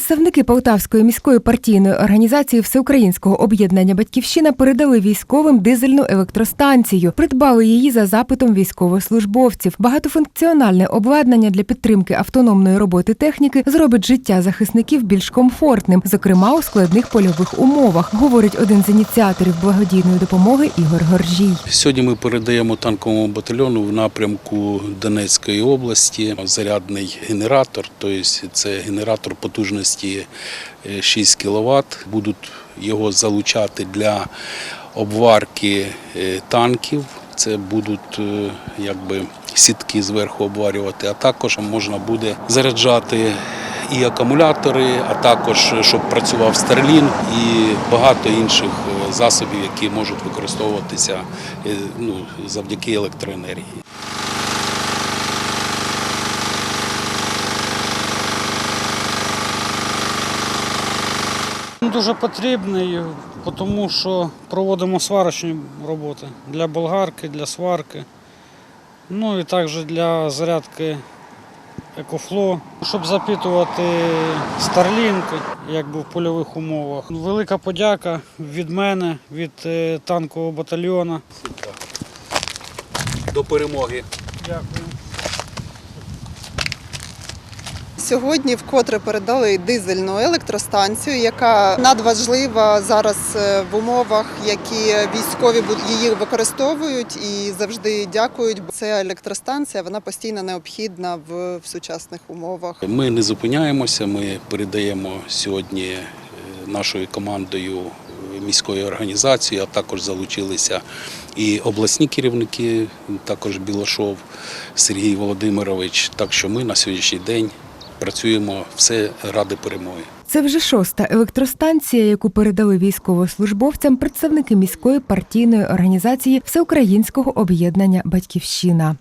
Представники Полтавської міської партійної організації Всеукраїнського об'єднання Батьківщина передали військовим дизельну електростанцію. Придбали її за запитом військовослужбовців. Багатофункціональне обладнання для підтримки автономної роботи техніки зробить життя захисників більш комфортним, зокрема у складних польових умовах, говорить один з ініціаторів благодійної допомоги Ігор Горжій. Сьогодні ми передаємо танковому батальйону в напрямку Донецької області зарядний генератор, тобто це генератор потужності е, 6 кВт. Будуть його залучати для обварки е, танків. Це будуть е, якби сітки зверху обварювати, а також можна буде заряджати і акумулятори, а також е, щоб працював Starlink і багато інших е, засобів, які можуть використовуватися е, ну, завдяки електроенергії. Дуже потрібний, тому що проводимо сварочні роботи для болгарки, для сварки, ну і також для зарядки екофло, щоб запитувати Starlink, якби в польових умовах. Велика подяка від мене, від е, танкового батальйону. До перемоги. Дякую. Сьогодні вкотре передали дизельну електростанцію, яка надважлива зараз е, в умовах, які військові її використовують і завжди дякують. Бо Ця електростанція вона постійно необхідна в, в сучасних умовах. Ми не зупиняємося. Ми передаємо сьогодні е, нашою командою е, міської організації, а також залучилися і обласні керівники, також Білошов Сергій Володимирович. Так що ми на сьогоднішній день працюємо все ради перемоги. Це вже шоста електростанція, яку передали військовослужбовцям представники міської партійної організації Всеукраїнського об'єднання Батьківщина.